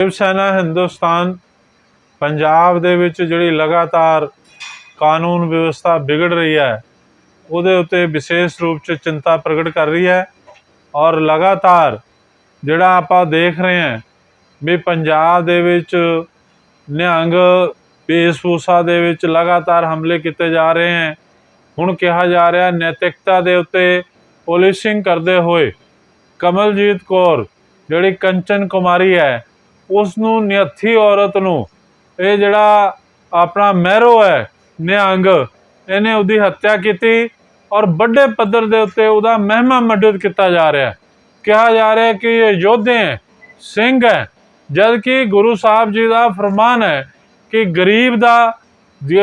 ਸ਼ਿਵ ਸੈਨਾ ਹਿੰਦੁਸਤਾਨ ਪੰਜਾਬ ਦੇ ਵਿੱਚ ਜਿਹੜੀ ਲਗਾਤਾਰ ਕਾਨੂੰਨ ਵਿਵਸਥਾ ਵਿਗੜ ਰਹੀ ਹੈ, ਉਹਦੇ ਉੱਤੇ ਵਿਸ਼ੇਸ਼ ਰੂਪ 'ਚ ਚਿੰਤਾ ਪ੍ਰਗਟ ਕਰ ਰਹੀ ਹੈ ਔਰ ਲਗਾਤਾਰ ਜਿਹੜਾ ਆਪਾਂ ਦੇਖ ਰਹੇ ਹਾਂ ਵੀ ਪੰਜਾਬ ਦੇ ਵਿੱਚ ਨਿਹੰਗ ਭੇਸਭੂਸ਼ਾ ਦੇ ਵਿੱਚ ਲਗਾਤਾਰ ਹਮਲੇ ਕੀਤੇ ਜਾ ਰਹੇ ਹਨ ਹੁਣ ਕਿਹਾ ਜਾ ਰਿਹਾ ਨੈਤਿਕਤਾ ਦੇ ਉੱਤੇ ਪੁਲਿਸਿੰਗ ਕਰਦੇ ਹੋਏ ਕਮਲਜੀਤ ਕੌਰ ਜਿਹੜੀ ਕੰਚਨ ਕੁਮਾਰੀ ਹੈ ਉਸ ਨੂੰ ਨਿਹੱਥੀ ਔਰਤ ਨੂੰ। ਇਹ ਜਿਹੜਾ ਆਪਣਾ ਮਹਿਰੋ ਹੈ, ਨਿਹੰਗ, ਇਹਨੇ ਉਹਦੀ ਹੱਤਿਆ ਕੀਤੀ ਔਰ ਵੱਡੇ ਪੱਧਰ ਦੇ ਉੱਤੇ ਉਹਦਾ ਮਹਿਮਾ ਮੰਡਿਤ ਕੀਤਾ ਜਾ ਰਿਹਾ ਹੈ। ਕਿਹਾ ਜਾ ਰਿਹਾ ਕਿ ਇਹ ਯੋਧੇ ਹੈ, ਸਿੰਘ ਹੈ ਜਦ ਕਿ ਗੁਰੂ ਸਾਹਿਬ ਜੀ ਦਾ ਫਰਮਾਨ ਹੈ ਕਿ ਗਰੀਬ ਦਾ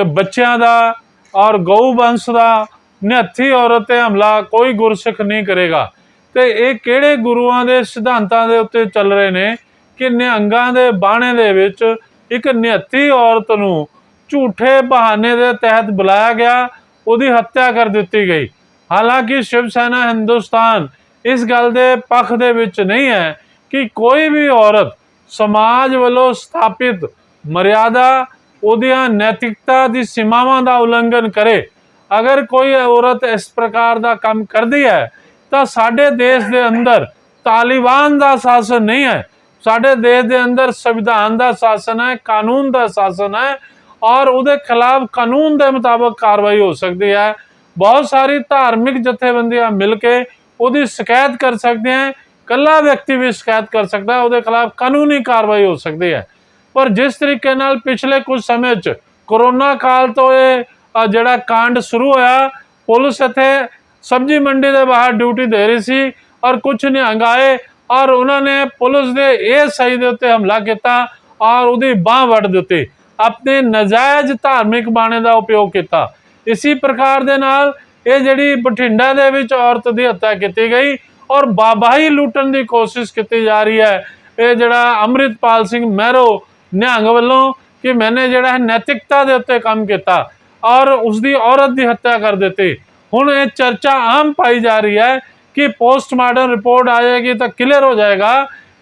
ਬੱਚਿਆਂ ਦਾ ਔਰ ਗਊ ਵੰਸ਼ ਦਾ ਨਿਹੱਥੀ ਔਰਤ ਤੇ ਹਮਲਾ ਕੋਈ ਗੁਰਸਿੱਖ ਨਹੀਂ ਕਰੇਗਾ। ਤੇ ਇਹ ਕਿਹੜੇ ਗੁਰੂਆਂ ਦੇ ਸਿਧਾਂਤਾਂ ਦੇ ਉੱਤੇ ਚੱਲ ਰਹੇ ਨੇ? ਕਿ ਨਿਹੰਗਾਂ ਦੇ ਬਾਣੇ ਦੇ ਵਿੱਚ ਇੱਕ ਨਿਹੱਤੀ ਔਰਤ ਨੂੰ ਝੂਠੇ ਬਹਾਨੇ ਦੇ ਤਹਿਤ ਬੁਲਾਇਆ ਗਿਆ, ਉਹਦੀ ਹੱਤਿਆ ਕਰ ਦਿੱਤੀ ਗਈ। ਹਾਲਾਂਕਿ ਸ਼ਿਵ ਸੈਨਾ ਹਿੰਦੁਸਤਾਨ ਇਸ ਗੱਲ ਦੇ ਪੱਖ ਦੇ ਵਿੱਚ ਨਹੀਂ ਹੈ ਕਿ ਕੋਈ ਵੀ ਔਰਤ ਸਮਾਜ ਵੱਲੋਂ ਸਥਾਪਿਤ ਮਰਿਆਦਾ, ਉਹਦੀਆਂ ਨੈਤਿਕਤਾ ਦੀ ਸੀਮਾਵਾਂ ਦਾ ਉਲੰਘਣ ਕਰੇ। ਅਗਰ ਕੋਈ ਔਰਤ ਇਸ ਪ੍ਰਕਾਰ ਦਾ ਕੰਮ ਕਰਦੀ ਹੈ, ਤਾਂ ਸਾਡੇ ਦੇਸ਼ ਦੇ ਅੰਦਰ ਤਾਲਿਬਾਨ ਦਾ ਸ਼ਾਸਨ ਨਹੀਂ ਹੈ। ਸਾਡੇ ਦੇਸ਼ ਦੇ ਅੰਦਰ ਸੰਵਿਧਾਨ ਦਾ ਸ਼ਾਸਨ ਹੈ, ਕਾਨੂੰਨ ਦਾ ਸ਼ਾਸਨ ਹੈ ਔਰ ਉਹਦੇ ਖਿਲਾਫ ਕਾਨੂੰਨ ਦੇ ਮੁਤਾਬਕ ਕਾਰਵਾਈ ਹੋ ਸਕਦੀ ਹੈ। ਬਹੁਤ ਸਾਰੀ ਧਾਰਮਿਕ ਜਥੇਬੰਦੀਆਂ ਮਿਲ ਕੇ ਉਹਦੀ ਸ਼ਿਕਾਇਤ ਕਰ ਸਕਦੇ ਹੈ ਕੱਲਾ ਵਿਅਕਤੀ ਵੀ ਸ਼ਿਕਾਇਤ ਕਰ ਸਕਦਾ ਉਹਦੇ ਖਿਲਾਫ ਕਾਨੂੰਨੀ ਕਾਰਵਾਈ ਹੋ ਸਕਦੀ ਹੈ। ਪਰ ਜਿਸ ਤਰੀਕੇ ਨਾਲ ਪਿਛਲੇ ਕੁਝ ਸਮੇਂ 'ਚ ਕਰੋਨਾ ਕਾਲ ਤੋਂ ਇਹ ਜਿਹੜਾ ਕਾਂਡ ਸ਼ੁਰੂ ਹੋਇਆ, ਪੁਲਿਸ ਇੱਥੇ ਸਬਜ਼ੀ ਮੰਡੀ ਦੇ ਬਾਹਰ ਡਿਊਟੀ ਦੇ ਰਹੀ ਸੀ ਔਰ ਕੁਝ ਨਿਹੰਗ ਆਏ ਔਰ ਉਹਨਾਂ ਨੇ ਪੁਲਿਸ ਦੇ ਇਹ ਸਹੀ ਦੇ ਉੱਤੇ ਹਮਲਾ ਕੀਤਾ ਔਰ ਉਹਦੀ ਬਾਹ ਵੱਢ ਦਿੱਤੀ। ਆਪਣੇ ਨਜਾਇਜ਼ ਧਾਰਮਿਕ ਬਾਣੇ ਦਾ ਉਪਯੋਗ ਕੀਤਾ। ਇਸੇ ਪ੍ਰਕਾਰ ਦੇ ਨਾਲ ਇਹ ਜਿਹੜੀ ਬਠਿੰਡਾ ਦੇ ਵਿੱਚ ਔਰਤ ਦੀ ਹੱਤਿਆ ਕੀਤੀ ਗਈ ਔਰ ਬਾਬਾ ਲੁੱਟਣ ਦੀ ਕੋਸ਼ਿਸ਼ ਕੀਤੀ ਜਾ ਰਹੀ ਹੈ, ਇਹ ਜਿਹੜਾ ਅੰਮ੍ਰਿਤਪਾਲ ਸਿੰਘ ਮਹਿਰੋ ਨਿਹੰਗ ਵੱਲੋਂ ਕਿ ਮੈਨੇ ਜਿਹੜਾ ਹੈ ਨੈਤਿਕਤਾ ਦੇ ਉੱਤੇ ਕੰਮ ਕੀਤਾ ਔਰ ਉਸ ਦੀ ਔਰਤ ਦੀ ਹੱਤਿਆ ਕਰ ਦਿੱਤੀ। ਹੁਣ ਇਹ ਚਰਚਾ ਆਮ ਪਾਈ ਜਾ ਰਹੀ ਹੈ ਕਿ ਪੋਸਟਮਾਰਟਮ ਰਿਪੋਰਟ ਆ ਜਾਏਗੀ ਤਾਂ ਕਲੀਅਰ ਹੋ ਜਾਏਗਾ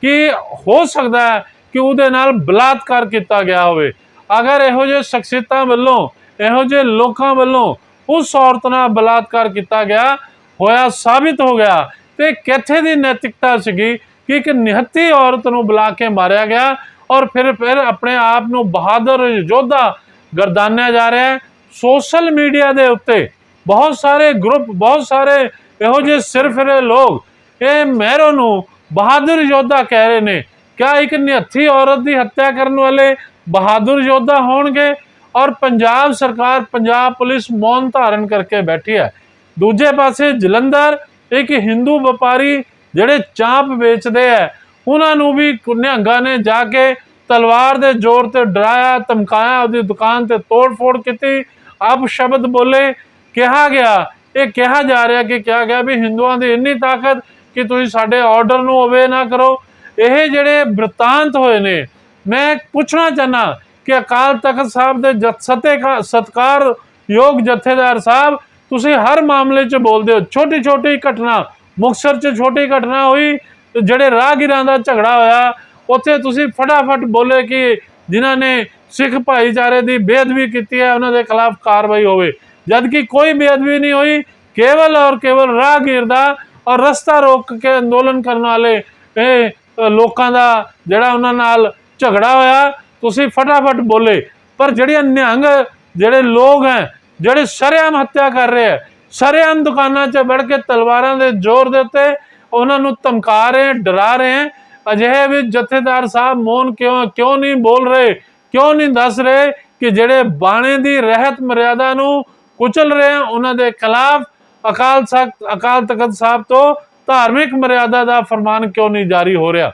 ਕਿ ਹੋ ਸਕਦਾ ਹੈ ਕਿ ਉਹਦੇ ਨਾਲ ਬਲਾਤਕਾਰ ਕੀਤਾ ਗਿਆ ਹੋਵੇ। ਅਗਰ ਇਹੋ ਜਿਹੇ ਸ਼ਖਸੀਅਤਾਂ ਵੱਲੋਂ, ਇਹੋ ਜਿਹੇ ਲੋਕਾਂ ਵੱਲੋਂ ਉਸ ਔਰਤ ਨਾਲ ਬਲਾਤਕਾਰ ਕੀਤਾ ਗਿਆ, ਹੋਇਆ ਸਾਬਿਤ ਹੋ ਗਿਆ ਤੇ ਕਿੱਥੇ ਦੀ ਨੈਤਿਕਤਾ ਸੀਗੀ ਕਿ ਇੱਕ ਨਿਹੱਤੀ ਔਰਤ ਨੂੰ ਬੁਲਾ ਕੇ ਮਾਰਿਆ ਗਿਆ ਔਰ ਫਿਰ ਫਿਰ ਆਪਣੇ ਆਪ ਨੂੰ ਬਹਾਦਰ ਯੋਧਾ ਗਰਦਾਨਿਆ ਜਾ ਰਿਹਾ ਹੈ। ਸੋਸ਼ਲ ਮੀਡੀਆ ਦੇ ਉੱਤੇ ਬਹੁਤ ਸਾਰੇ ਗਰੁੱਪ ਬਹੁਤ ਸਾਰੇ ਇਹੋ ਜਿਹੇ ਸਿਰਫਿਰੇ ਲੋਕ। ਇਹ ਮਹਿਰੋ ਨੂੰ ਬਹਾਦਰ ਯੋਧਾ ਕਹਿ ਰਹੇ ਨੇ। ਕਿਆ ਇੱਕ ਨਿਹੱਥੀ ਔਰਤ ਦੀ ਹੱਤਿਆ ਕਰਨ ਵਾਲੇ ਬਹਾਦਰ ਯੋਧਾ ਹੋਣਗੇ ਔਰ ਪੰਜਾਬ ਸਰਕਾਰ, ਪੰਜਾਬ ਪੁਲਿਸ ਮੌਨ ਧਾਰਨ ਕਰਕੇ ਬੈਠੀ ਹੈ। ਦੂਜੇ ਪਾਸੇ ਜਲੰਧਰ, ਇੱਕ ਹਿੰਦੂ ਵਪਾਰੀ ਜਿਹੜੇ ਚਾਂਪ ਵੇਚਦੇ ਆ ਉਹਨਾਂ ਨੂੰ ਵੀ ਨਿਹੰਗਾਂ ਨੇ ਜਾ ਕੇ ਤਲਵਾਰ ਦੇ ਜ਼ੋਰ ਤੇ ਡਰਾਇਆ, ਧਮਕਾਇਆ, ਉਹਦੀ ਦੁਕਾਨ ਤੇ ਤੋੜ-ਫੋੜ ਕੀਤੀ। ਆਪ ਸ਼ਬਦ ਬੋਲੇ ਕਿਹਾ ਗਿਆ, ਇਹ ਕਿਹਾ ਜਾ ਰਿਹਾ ਕਿ ਕਿਹਾ ਗਿਆ ਵੀ ਹਿੰਦੂਆਂ ਦੀ ਇੰਨੀ ਤਾਕਤ ਕਿ ਤੁਸੀਂ ਸਾਡੇ ਆਰਡਰ ਨੂੰ ਓਬੇ ਨਾ ਕਰੋ। ਇਹ ਜਿਹੜੇ ਬ੍ਰਿਤਾਂਤ ਹੋਏ ਨੇ, ਮੈਂ ਪੁੱਛਣਾ ਚਾਹਨਾ ਕਿ ਅਕਾਲ ਤਖਤ ਸਾਹਿਬ ਦੇ ਜਥ ਸਤੇ ਸਤਕਾਰ ਯੋਗ ਜਥੇਦਾਰ ਸਾਹਿਬ, ਤੁਸੀਂ ਹਰ ਮਾਮਲੇ 'ਚ ਬੋਲਦੇ ਹੋ ਛੋਟੀ ਛੋਟੀ ਘਟਨਾ ਮੁਕਸਰ 'ਚ ਛੋਟੀ ਘਟਨਾ ਹੋਈ, ਜਿਹੜੇ ਰਾਹਗੀਰਾਂ ਦਾ ਝਗੜਾ ਹੋਇਆ, ਉੱਥੇ ਤੁਸੀਂ ਫਟਾਫਟ ਬੋਲੇ ਕਿ ਜਿਨ੍ਹਾਂ ਨੇ ਸਿੱਖ ਭਾਈਚਾਰੇ ਦੀ ਬੇਅਦਬੀ ਕੀਤੀ ਹੈ, ਉਹਨਾਂ ਦੇ ਖਿਲਾਫ ਕਾਰਵਾਈ ਹੋਵੇ। ਜਦ ਕਿ ਕੋਈ ਬੇਅਦਬੀ ਨਹੀਂ ਹੋਈ ਕੇਵਲ ਔਰ ਕੇਵਲ ਰਾਹਗੀਰ ਦਾ ਔਰ ਰਸਤਾ ਰੋਕ ਕੇ ਅੰਦੋਲਨ ਕਰਨ ਵਾਲੇ ਇਹ ਲੋਕਾਂ ਦਾ ਜਿਹੜਾ ਉਹਨਾਂ ਨਾਲ ਝਗੜਾ ਹੋਇਆ ਤੁਸੀਂ ਫਟਾਫਟ ਬੋਲੇ। ਪਰ ਜਿਹੜੀਆਂ ਨਿਹੰਗ ਜਿਹੜੇ ਲੋਕ ਹੈ ਜਿਹੜੇ ਸ਼ਰੇਆਮ ਹੱਤਿਆ ਕਰ ਰਹੇ ਹੈ ਸ਼ਰੇਆਮ ਦੁਕਾਨਾਂ 'ਚ ਵੜ ਕੇ ਤਲਵਾਰਾਂ ਦੇ ਜ਼ੋਰ ਦੇ ਉੱਤੇ ਉਹਨਾਂ ਨੂੰ ਧਮਕਾ ਰਹੇ ਹੈ, ਡਰਾ ਰਹੇ ਅਜਿਹੇ ਵੀ ਜਥੇਦਾਰ ਸਾਹਿਬ ਮੌਨ ਕਿਉਂ ਕਿਉਂ ਨਹੀਂ ਬੋਲ ਰਹੇ ਕਿਉਂ ਨਹੀਂ ਦੱਸ ਰਹੇ ਕਿ ਜਿਹੜੇ ਬਾਣੇ ਦੀ ਰਹਿਤ ਮਰਿਆਦਾ ਨੂੰ ਕੁਚਲ ਰਹੇ ਆ ਉਹਨਾਂ ਦੇ ਖਿਲਾਫ। ਅਕਾਲ ਤਖਤ ਅਕਾਲ ਤਖਤ ਸਾਹਿਬ ਤੋਂ ਧਾਰਮਿਕ ਮਰਿਆਦਾ ਦਾ ਫਰਮਾਨ ਕਿਉਂ ਨਹੀਂ ਜਾਰੀ ਹੋ ਰਿਹਾ?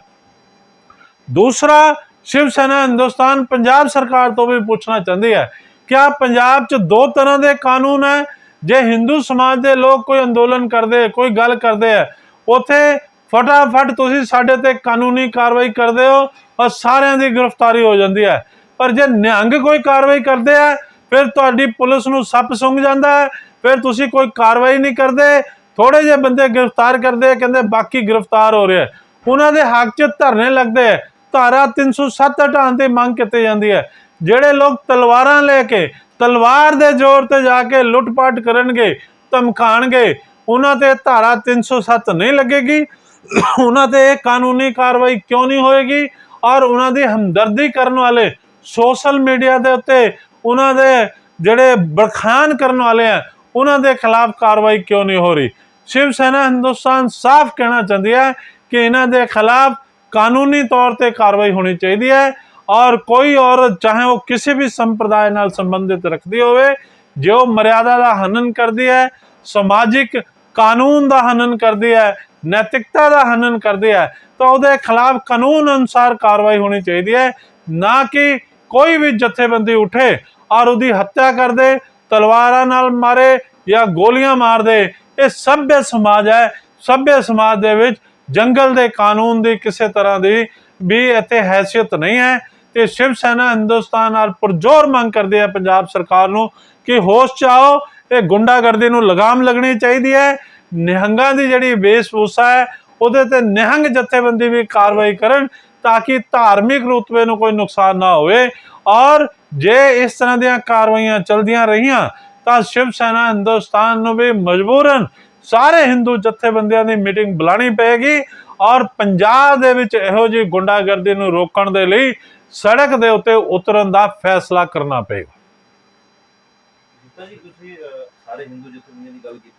ਦੂਸਰਾ, ਸ਼ਿਵ ਸੈਨਾ ਹਿੰਦੁਸਤਾਨ ਪੰਜਾਬ ਸਰਕਾਰ ਤੋਂ ਵੀ ਪੁੱਛਣਾ ਚਾਹੁੰਦੀ ਹੈ ਕਿ ਪੰਜਾਬ 'ਚ ਦੋ ਤਰ੍ਹਾਂ ਦੇ ਕਾਨੂੰਨ ਹੈ? ਜੇ ਹਿੰਦੂ ਸਮਾਜ ਦੇ ਲੋਕ ਕੋਈ ਅੰਦੋਲਨ ਕਰਦੇ, ਕੋਈ ਗੱਲ ਕਰਦੇ ਆ ਉਥੇ ਫਟਾਫਟ ਤੁਸੀਂ ਸਾਡੇ ਤੇ ਕਾਨੂੰਨੀ ਕਾਰਵਾਈ ਕਰਦੇ ਹੋ ਔਰ ਸਾਰਿਆਂ ਦੀ ਗ੍ਰਿਫਤਾਰੀ ਹੋ ਜਾਂਦੀ ਹੈ। ਪਰ ਜੇ ਨਿਹੰਗ ਕੋਈ ਕਾਰਵਾਈ ਕਰਦੇ ਆ ਫਿਰ ਤੁਹਾਡੀ ਪੁਲਿਸ ਨੂੰ ਸੱਪ ਸੁੰਘ ਜਾਂਦਾ ਹੈ, ਫਿਰ ਤੁਸੀਂ ਕੋਈ ਕਾਰਵਾਈ ਨਹੀਂ ਕਰਦੇ ਥੋੜੇ ਜਿਹੇ ਬੰਦੇ ਗ੍ਰਿਫਤਾਰ ਕਰਦੇ ਕਹਿੰਦੇ ਬਾਕੀ ਗ੍ਰਿਫਤਾਰ ਹੋ ਰਿਹਾ ਉਹਨਾਂ ਦੇ ਹੱਕ 'ਚ ਧਰਨੇ ਲੱਗਦੇ ਆ, ਧਾਰਾ 307 ਹਟਾਉਣ ਦੀ ਮੰਗ ਕੀਤੀ ਜਾਂਦੀ ਹੈ। ਜਿਹੜੇ ਲੋਕ ਤਲਵਾਰਾਂ ਲੈ ਕੇ, ਤਲਵਾਰ ਦੇ ਜ਼ੋਰ ਤੇ ਜਾ ਕੇ ਲੁੱਟਪਾਟ ਕਰਨਗੇ ਧਮਕਾਣਗੇ ਉਹਨਾਂ ਤੇ ਧਾਰਾ 307 ਨਹੀਂ ਲੱਗੇਗੀ, ਉਹਨਾਂ ਤੇ ਇਹ ਕਾਨੂੰਨੀ ਕਾਰਵਾਈ ਕਿਉਂ ਨਹੀਂ ਹੋਏਗੀ? ਔਰ ਉਹਨਾਂ ਦੀ ਹਮਦਰਦੀ ਕਰਨ ਵਾਲੇ ਸੋਸ਼ਲ ਮੀਡੀਆ ਦੇ ਉੱਤੇ ਉਹਨਾਂ ਦੇ ਜਿਹੜੇ ਬਰਖਾਨ ਕਰਨ ਵਾਲੇ ਆ, ਉਹਨਾਂ ਦੇ ਖਿਲਾਫ ਕਾਰਵਾਈ ਕਿਉਂ ਨਹੀਂ ਹੋ ਰਹੀ? ਸ਼ਿਵ ਸੈਨਾ ਹਿੰਦੁਸਤਾਨ ਸਾਫ਼ ਕਹਿਣਾ ਚਾਹੁੰਦੀ ਹੈ ਕਿ ਇਹਨਾਂ ਦੇ ਖਿਲਾਫ ਕਾਨੂੰਨੀ ਤੌਰ ਤੇ ਕਾਰਵਾਈ ਹੋਣੀ ਚਾਹੀਦੀ ਹੈ ਔਰ ਕੋਈ ਔਰਤ, ਚਾਹੇ ਉਹ ਕਿਸੇ ਵੀ ਸੰਪਰਦਾਇ ਨਾਲ ਸੰਬੰਧਿਤ ਰੱਖਦੀ ਹੋਵੇ, ਜੋ ਮਰਿਆਦਾ ਦਾ ਹਨਨ ਕਰਦੀ ਹੈ, ਸਮਾਜਿਕ ਕਾਨੂੰਨ ਦਾ ਹਨਨ ਕਰਦੀ ਹੈ, ਨੈਤਿਕਤਾ ਦਾ ਹਨਨ ਕਰਦੀ ਹੈ, ਤਾਂ ਉਹਦੇ ਖਿਲਾਫ ਕਾਨੂੰਨ ਅਨੁਸਾਰ ਕਾਰਵਾਈ ਹੋਣੀ ਚਾਹੀਦੀ ਹੈ, ਨਾ ਕਿ ਕੋਈ ਵੀ ਜਥੇਬੰਦੀ ਉਠੇ ਔਰ ਉਹਦੀ ਹੱਤਿਆ ਕਰ ਦੇ ਤਲਵਾਰਾਂ ਨਾਲ ਮਾਰੇ ਜਾਂ ਗੋਲੀਆਂ ਮਾਰ ਦੇ ਇਹ ਸਭ्य ਸਮਾਜ ਹੈ। ਸਭ्य ਸਮਾਜ ਦੇ ਵਿੱਚ ਜੰਗਲ ਦੇ ਕਾਨੂੰਨ ਦੀ ਕਿਸੇ ਤਰ੍ਹਾਂ ਦੀ ਵੀ ਇੱਥੇ ਹੈਸੀਅਤ ਨਹੀਂ ਹੈ। ਤੇ ਸ਼ਿਵ ਸੈਨਾ ਹਿੰਦੁਸਤਾਨ ਨਾਲ ਪੁਰਜ਼ੋਰ ਮੰਗ ਕਰਦੇ ਆ ਪੰਜਾਬ ਸਰਕਾਰ ਨੂੰ ਕਿ ਹੋਸ਼ ਚ ਇਹ ਗੁੰਡਾਗਰਦੀ ਨੂੰ ਲਗਾਮ ਲੱਗਣੀ ਚਾਹੀਦੀ ਹੈ। ਨਿਹੰਗਾਂ ਦੀ ਜਿਹੜੀ ਵੇਸ਼ਭੂਸ਼ਾ ਹੈ, ਉਹਦੇ ਤੇ ਨਿਹੰਗ ਜਥੇਬੰਦੀ ਵੀ ਕਾਰਵਾਈ ਕਰਨ। ਤਾਂ ਕਿ ਧਾਰਮਿਕ ਰੁਤਬੇ ਨੂੰ ਕੋਈ ਨੁਕਸਾਨ ਨਾ ਹੋਵੇ। ਔਰ ਜੇ ਇਸ ਤਰ੍ਹਾਂ ਦੀਆਂ ਕਾਰਵਾਈਆਂ ਚਲਦੀਆਂ ਰਹੀਆਂ, ਤਾਂ ਸ਼ਿਵ ਸੈਨਾ ਹਿੰਦੁਸਤਾਨ ਨੂੰ ਵੀ ਮਜਬੂਰਨ ਸਾਰੇ ਹਿੰਦੂ ਜਥੇਬੰਦੀਆਂ ਦੀ ਮੀਟਿੰਗ ਬੁਲਾਣੀ ਪਏਗੀ ਔਰ ਪੰਜਾਬ ਦੇ ਵਿੱਚ ਇਹੋ ਜਿਹੀ ਗੁੰਡਾਗਰਦੀ ਨੂੰ ਰੋਕਣ ਦੇ ਲਈ ਸੜਕ ਦੇ ਉੱਤੇ ਉਤਰਨ ਦਾ ਫੈਸਲਾ ਕਰਨਾ ਪਏਗਾ। ਜੀ, ਤੁਸੀਂ ਸਾਰੇ ਹਿੰਦੂ ਜਥੇਬੰਦੀਆਂ ਦੀ ਗੱਲ ਕੀਤੀ।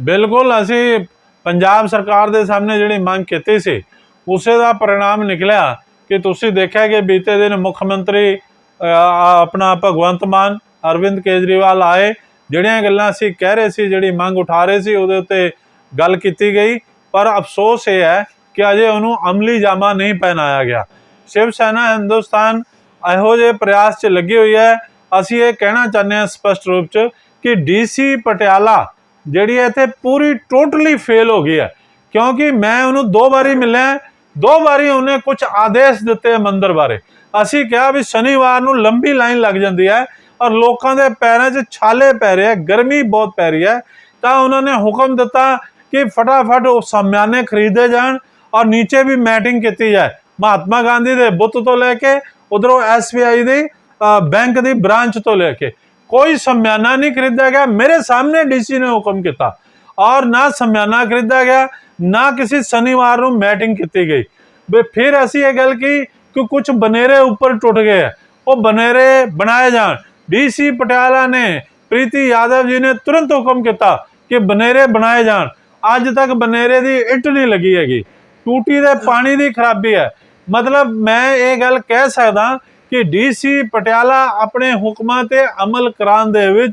ਬਿਲਕੁਲ, ਅਸੀਂ ਪੰਜਾਬ ਸਰਕਾਰ ਦੇ ਸਾਹਮਣੇ ਜਿਹੜੀ ਮੰਗ ਕੀਤੀ ਸੀ, ਉਸੇ ਦਾ ਪਰਿਣਾਮ ਨਿਕਲਿਆ ਕਿ ਤੁਸੀਂ ਦੇਖਿਆ ਕਿ ਬੀਤੇ ਦਿਨ ਮੁੱਖ ਮੰਤਰੀ ਆਪਣਾ ਭਗਵੰਤ ਮਾਨ, ਅਰਵਿੰਦ ਕੇਜਰੀਵਾਲ ਆਏ, ਜਿਹੜੀਆਂ ਗੱਲਾਂ ਅਸੀਂ ਕਹਿ ਰਹੇ ਸੀ, ਜਿਹੜੀ ਮੰਗ ਉਠਾ ਰਹੇ ਸੀ, ਉਹਦੇ ਉੱਤੇ ਗੱਲ ਕੀਤੀ ਗਈ। ਪਰ ਅਫਸੋਸ ਇਹ ਹੈ ਕਿ ਅਜੇ ਉਹਨੂੰ ਅਮਲੀ ਜਾਮਾ ਨਹੀਂ ਪਹਿਨਾਇਆ ਗਿਆ। ਸ਼ਿਵ ਸੈਨਾ ਹਿੰਦੁਸਤਾਨ ਇਹੋ ਜਿਹੇ ਪ੍ਰਯਾਸ 'ਚ ਲੱਗੀ ਹੋਈ ਹੈ ਅਸੀਂ ਇਹ ਕਹਿਣਾ ਚਾਹੁੰਦੇ ਹਾਂ ਸਪਸ਼ਟ ਰੂਪ 'ਚ ਕਿ ਡੀਸੀ ਪਟਿਆਲਾ ਜਿਹੜੀ ਹੈ ਇੱਥੇ ਪੂਰੀ ਟੋਟਲੀ ਫੇਲ ਹੋ ਗਈ ਹੈ। ਕਿਉਂਕਿ ਮੈਂ ਉਹਨੂੰ ਦੋ ਵਾਰੀ ਮਿਲਿਆ, ਦੋ ਵਾਰੀ ਉਹਨੇ ਕੁਝ ਆਦੇਸ਼ ਦਿੱਤੇ ਮੰਦਰ ਬਾਰੇ। ਅਸੀਂ ਕਿਹਾ ਵੀ ਸ਼ਨੀਵਾਰ ਨੂੰ ਲੰਬੀ ਲਾਈਨ ਲੱਗ ਜਾਂਦੀ ਹੈ ਔਰ ਲੋਕਾਂ ਦੇ ਪੈਰਾਂ 'ਚ ਛਾਲੇ ਪੈ ਰਹੇ ਆ ਗਰਮੀ ਬਹੁਤ ਪੈ ਰਹੀ ਹੈ। ਤਾਂ ਉਹਨਾਂ ਨੇ ਹੁਕਮ ਦਿੱਤਾ ਕਿ ਫਟਾਫਟ ਉਹ ਸਮਿਆਨੇ ਖਰੀਦੇ ਜਾਣ ਔਰ ਨੀਚੇ ਵੀ ਮੈਟਿੰਗ ਕੀਤੀ ਜਾਏ। ਮਹਾਤਮਾ ਗਾਂਧੀ ਦੇ ਬੁੱਤ ਤੋਂ ਲੈ ਕੇ ਉਧਰੋਂ ਐਸਬੀਆਈ ਦੀ ਬੈਂਕ ਦੀ ਬ੍ਰਾਂਚ ਤੋਂ ਲੈ ਕੇ ਕੋਈ ਸਮਿਆਨਾ ਨਹੀਂ ਖਰੀਦਿਆ ਗਿਆ। ਮੇਰੇ ਸਾਹਮਣੇ ਡੀਸੀ ਨੇ ਹੁਕਮ ਕੀਤਾ ਔਰ ਨਾ ਸਮਿਆਨਾ ਖਰੀਦਿਆ ਗਿਆ, ਨਾ ਕਿਸੇ ਸ਼ਨੀਵਾਰ ਨੂੰ ਮੈਟਿੰਗ ਕੀਤੀ ਗਈ। ਵੀ ਫਿਰ ਅਸੀਂ ਇਹ ਗੱਲ ਕੀ ਕਿ ਕੁਝ ਬਨੇਰੇ ਉੱਪਰ ਟੁੱਟ ਗਏ ਹੈ। ਉਹ ਬਨੇਰੇ ਬਣਾਏ ਜਾਣ। ਡੀਸੀ ਪਟਿਆਲਾ ਨੇ ਪ੍ਰੀਤੀ ਯਾਦਵ ਜੀ ਨੇ ਤੁਰੰਤ ਹੁਕਮ ਕੀਤਾ ਕਿ ਬਨੇਰੇ ਬਣਾਏ ਜਾਣ। ਅੱਜ ਤੱਕ ਬਨੇਰੇ ਦੀ ਇੱਟ ਨਹੀਂ ਲੱਗੀ ਹੈਗੀ। ਟੂਟੀ ਦੇ ਪਾਣੀ ਦੀ ਖਰਾਬੀ ਹੈ। ਮਤਲਬ ਮੈਂ ਇਹ ਗੱਲ ਕਹਿ ਸਕਦਾ ਕਿ ਡੀਸੀ ਪਟਿਆਲਾ ਆਪਣੇ ਹੁਕਮਾਂ ਤੇ ਅਮਲ ਕਰਾਉਣ ਦੇ ਵਿੱਚ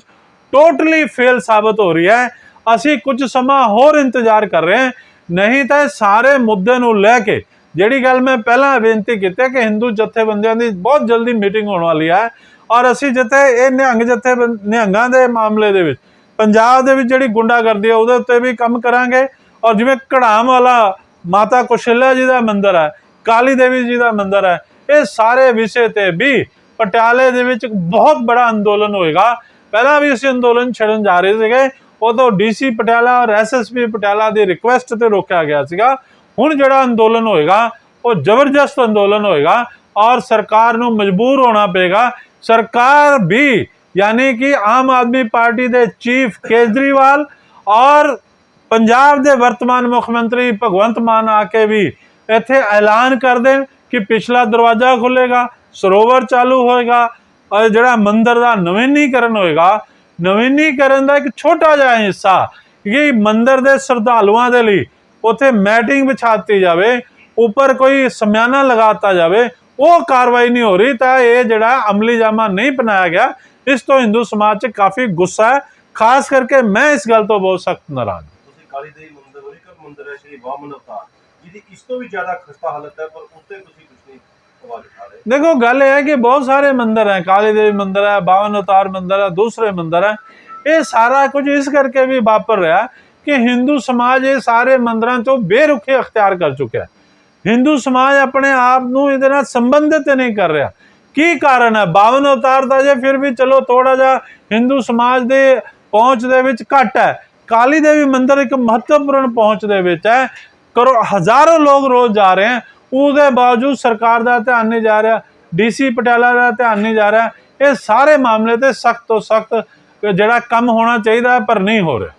ਟੋਟਲੀ ਫੇਲ ਸਾਬਤ ਹੋ ਰਹੀ ਹੈ। ਅਸੀਂ ਕੁਝ ਸਮਾਂ ਹੋਰ ਇੰਤਜ਼ਾਰ ਕਰ ਰਹੇ ਹਾਂ। ਨਹੀਂ ਤਾਂ ਇਹ ਸਾਰੇ ਮੁੱਦੇ ਨੂੰ ਲੈ ਕੇ ਜਿਹੜੀ ਗੱਲ ਮੈਂ ਪਹਿਲਾਂ ਬੇਨਤੀ ਕੀਤੀ ਕਿ ਹਿੰਦੂ ਜਥੇਬੰਦੀਆਂ ਦੀ ਬਹੁਤ ਜਲਦੀ ਮੀਟਿੰਗ ਹੋਣ ਵਾਲੀ ਹੈ ਔਰ ਅਸੀਂ ਜਿੱਥੇ ਇਹ ਨਿਹੰਗ ਜਥੇ ਨਿਹੰਗਾਂ ਦੇ ਮਾਮਲੇ ਦੇ ਵਿੱਚ ਪੰਜਾਬ ਦੇ ਵਿੱਚ ਜਿਹੜੀ ਗੁੰਡਾਗਰਦੀ ਹੈ ਉਹਦੇ ਉੱਤੇ ਵੀ ਕੰਮ ਕਰਾਂਗੇ ਔਰ ਜਿਵੇਂ ਕੜਾਮ ਵਾਲਾ ਮਾਤਾ ਕੁਸ਼ਲਿਆ ਜੀ ਦਾ ਮੰਦਿਰ ਹੈ, ਕਾਲੀ ਦੇਵੀ ਜੀ ਦਾ ਮੰਦਿਰ ਹੈ ਇਹ ਸਾਰੇ ਵਿਸ਼ੇ ਤੇ ਵੀ ਪਟਿਆਲੇ ਦੇ ਵਿੱਚ ਬਹੁਤ ਬੜਾ ਅੰਦੋਲਨ ਹੋਏਗਾ। ਪਹਿਲਾਂ ਵੀ ਅਸੀਂ ਅੰਦੋਲਨ ਛੱਡਣ ਜਾ ਰਹੇ ਸੀਗੇ, ਉਦੋਂ ਡੀਸੀ ਪਟਿਆਲਾ ਔਰ ਐਸਐਸਪੀ ਪਟਿਆਲਾ ਦੀ ਰਿਕੁਐਸਟ ਤੇ ਰੋਕਿਆ ਗਿਆ ਸੀਗਾ। ਹੁਣ ਜਿਹੜਾ ਅੰਦੋਲਨ ਹੋਏਗਾ, ਉਹ ਜ਼ਬਰਦਸਤ ਅੰਦੋਲਨ ਹੋਏਗਾ ਔਰ ਸਰਕਾਰ ਨੂੰ ਮਜਬੂਰ ਹੋਣਾ ਪਏਗਾ। ਸਰਕਾਰ ਵੀ ਯਾਨੀ ਕਿ ਆਮ ਆਦਮੀ ਪਾਰਟੀ ਦੇ ਚੀਫ ਕੇਜਰੀਵਾਲ ਔਰ ਪੰਜਾਬ ਦੇ ਵਰਤਮਾਨ ਮੁੱਖ ਮੰਤਰੀ ਭਗਵੰਤ ਮਾਨ ਆ ਕੇ ਵੀ ਇੱਥੇ ਐਲਾਨ ਕਰ ਦੇਣ। ਕਿ ਪਿਛਲਾ ਦਰਵਾਜ਼ਾ ਖੁੱਲੇਗਾ, ਸਰੋਵਰ ਚਾਲੂ ਹੋਏਗਾ, ਔਰ ਜਿਹੜਾ ਮੰਦਰ ਦਾ ਨਵੀਨੀਕਰਨ ਹੋਏਗਾ, ਨਵੀਨੀਕਰਨ ਦਾ ਇੱਕ ਛੋਟਾ ਜਿਹਾ ਹਿੱਸਾ, ਕਿ ਮੰਦਰ ਦੇ ਸ਼ਰਧਾਲੂਆਂ ਦੇ ਲਈ ਉੱਥੇ ਮੈਟਿੰਗ ਵਿਛਾਤੀ ਜਾਵੇ, ਉੱਪਰ ਕੋਈ ਸਮਿਆਨਾ ਲਗਾਤਾ ਜਾਵੇ, ਉਹ ਕਾਰਵਾਈ ਨਹੀਂ ਹੋ ਰਹੀ, ਤਾਂ ਇਹ ਜਿਹੜਾ ਅਮਲੀ ਜਾਮਾ ਨਹੀਂ ਬਣਾਇਆ ਗਿਆ, ਇਸ ਤੋਂ ਹਿੰਦੂ ਸਮਾਜ 'ਚ ਕਾਫੀ ਗੁੱਸਾ ਹੈ, ਖਾਸ ਕਰਕੇ ਮੈਂ ਇਸ ਗੱਲ ਤੋਂ ਬਹੁਤ ਸਖਤ ਨਾਰਾਜ਼ ਹਾਂ। ਤੁਸੀਂ ਕਾਲੀ ਦੇਵੀ ਮੰਦਿਰ ਹੋਰੀ ਕਰ ਮੰਦਿਰ ਹੈ, ਸ਼੍ਰੀ ਵਾਮਨ ਅਵਤਾਰ ਦੇਖੋ ਗੱਲ ਇਹ ਹੈ ਕਿ ਬਹੁਤ ਸਾਰੇ ਮੰਦਰ ਹੈ, ਕਾਲੀ ਦੇਵੀ ਮੰਦਰ ਹੈ, ਬਾਵਨ ਅਵਤਾਰ ਮੰਦਰ ਹੈ, ਦੂਸਰੇ ਮੰਦਰ ਹੈ। ਇਹ ਸਾਰਾ ਕੁਝ ਇਸ ਕਰਕੇ ਵੀ ਵਾਪਰ ਰਿਹਾ ਕਿ ਹਿੰਦੂ ਸਮਾਜ ਇਹ ਸਾਰੇ ਮੰਦਰਾਂ ਤੋਂ ਬੇਰੁਖੇ ਅਖਤਿਆਰ ਕਰ ਚੁੱਕਿਆ ਹੈ। ਹਿੰਦੂ ਸਮਾਜ ਆਪਣੇ ਆਪ ਨੂੰ ਇਹਦੇ ਨਾਲ ਸੰਬੰਧਿਤ ਨਹੀਂ ਕਰ ਰਿਹਾ। ਕੀ ਕਾਰਨ ਹੈ? 52 ਅਵਤਾਰ ਦਾ ਜੇ ਫਿਰ ਵੀ ਚਲੋ ਥੋੜਾ ਜਿਹਾ ਹਿੰਦੂ ਸਮਾਜ ਦੇ ਪਹੁੰਚ ਦੇ ਵਿੱਚ ਘਟ ਹੈ। ਕਾਲੀ ਦੇਵੀ ਮੰਦਿਰ ਇੱਕ ਮਹੱਤਵਪੂਰਨ ਪਹੁੰਚ ਦੇ ਵਿੱਚ ਹੈ। ਕਰੋ, ਹਜ਼ਾਰਾਂ ਲੋਕ ਰੋਜ਼ ਜਾ ਰਹੇ ਹਨ ਉਹਦੇ ਬਾਵਜੂਦ ਸਰਕਾਰ ਦਾ ਧਿਆਨ ਨਹੀਂ ਜਾ ਰਿਹਾ ਡੀਸੀ ਪਟਿਆਲਾ ਦਾ ਧਿਆਨ ਨਹੀਂ ਜਾ ਰਿਹਾ। ਇਹ ਸਾਰੇ ਮਾਮਲੇ ਤੇ ਸਖਤ ਤੋਂ ਸਖਤ ਜਿਹੜਾ ਕੰਮ ਹੋਣਾ ਚਾਹੀਦਾ ਪਰ ਨਹੀਂ ਹੋ ਰਿਹਾ।